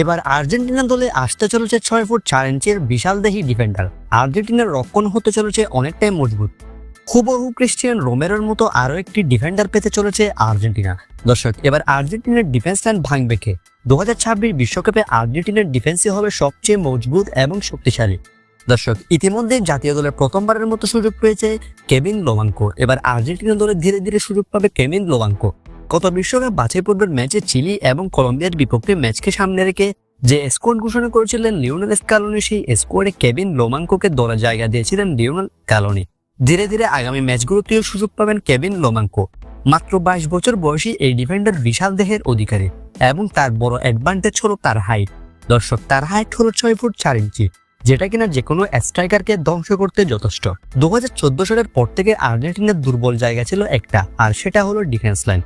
এবার আর্জেন্টিনা দলে আসতে চলেছে ছয় ফুট চার ইঞ্চের বিশাল দেহি ডিফেন্ডার। আর্জেন্টিনার রক্ষণ হতে চলেছে অনেকটাই মজবুত। হুবহু ক্রিস্টিয়ান রোমেরোর মতো আরও একটি ডিফেন্ডার পেতে চলেছে আর্জেন্টিনা। দর্শক, এবার আর্জেন্টিনার ডিফেন্স লাইন ভাঙবে কে? দু হাজার বিশ্বকাপে আর্জেন্টিনার ডিফেন্সই হবে সবচেয়ে মজবুত এবং শক্তিশালী। দর্শক, ইতিমধ্যে জাতীয় দলের প্রথমবারের মতো সুযোগ পেয়েছে কেভিন লোমাঙ্কো এবার আর্জেন্টিনা দলে ধীরে ধীরে সুযোগ পাবে কেভিন লোমাঙ্কো গত বিশ্বকাপ বাছাই পূর্বের ম্যাচে চিলি এবং কলম্বিয়ার বিপক্ষে ম্যাচকে সামনে রেখে যে স্কোয়াড ঘোষণা করেছিলেন লিওনেল স্কালোনি, সেই স্কোয়াডে কেভিন লোমাঙ্কোকে দলে জায়গা দিয়েছিলেন লিওনেল কালোনি ধীরে ধীরে আগামী ম্যাচগুলোতেও সুযোগ পাবেন কেভিন লোমাঙ্কো। মাত্র বাইশ বছর বয়সী এই ডিফেন্ডার বিশাল দেহের অধিকারী এবং তার বড় অ্যাডভান্টেজ হলো তার হাইট। দর্শক, তার হাইট হলো ছয় ফুট চার ইঞ্চি, যেটা কিনা যে কোনো স্ট্রাইকারকে ধ্বংস করতে যথেষ্ট। দু হাজার চোদ্দ সালের পর থেকে আর্জেন্টিনার দুর্বল জায়গা ছিল একটা, আর সেটা হলো ডিফেন্স লাইন।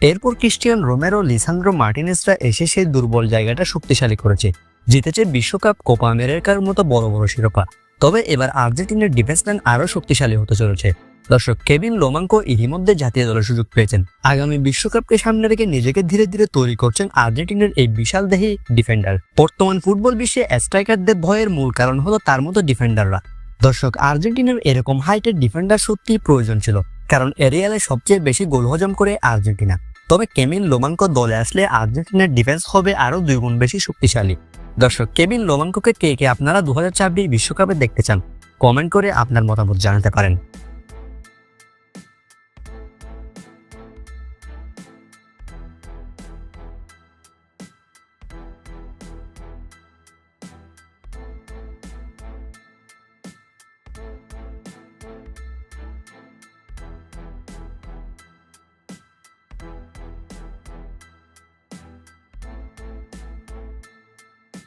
এরপর ক্রিস্টিয়ান রোমেরো লিসান্দ্রো মার্টিনেসরা এসে সেই দুর্বল জায়গাটা শক্তিশালী করেছে। জিতেছে বিশ্বকাপ, কোপা আমেরিকার মতো বড় বড় শিরোপা। তবে এবার আর্জেন্টিনার ডিফেন্স আরও শক্তিশালী হতে চলেছে। দর্শক, কেভিন লোমাঙ্কো ইতিমধ্যে জাতীয় দলের সুযোগ পেয়েছেন। আগামী বিশ্বকাপকে সামনে রেখে নিজেকে ধীরে ধীরে তৈরি করছেন আর্জেন্টিনার এই বিশাল দেহী ডিফেন্ডার। বর্তমান ফুটবল বিশ্বে স্ট্রাইকারদের ভয়ের মূল কারণ হলো তার মতো ডিফেন্ডাররা। দর্শক, আর্জেন্টিনার এরকম হাইটের ডিফেন্ডার সত্যিই প্রয়োজন ছিল, কারণ এরিয়ালে সবচেয়ে বেশি গোল হজম করে আর্জেন্টিনা। তবে কেমিন লোমাঙ্ক দলে আসলে আর্জেন্টিনার ডিফেন্স হবে আরও দুই গুণ বেশি শক্তিশালী। দর্শক কেমিন লোমাঙ্ককে কে কে আপনারা দু হাজার বিশ্বকাপে দেখতে চান? কমেন্ট করে আপনার মতামত জানাতে পারেন।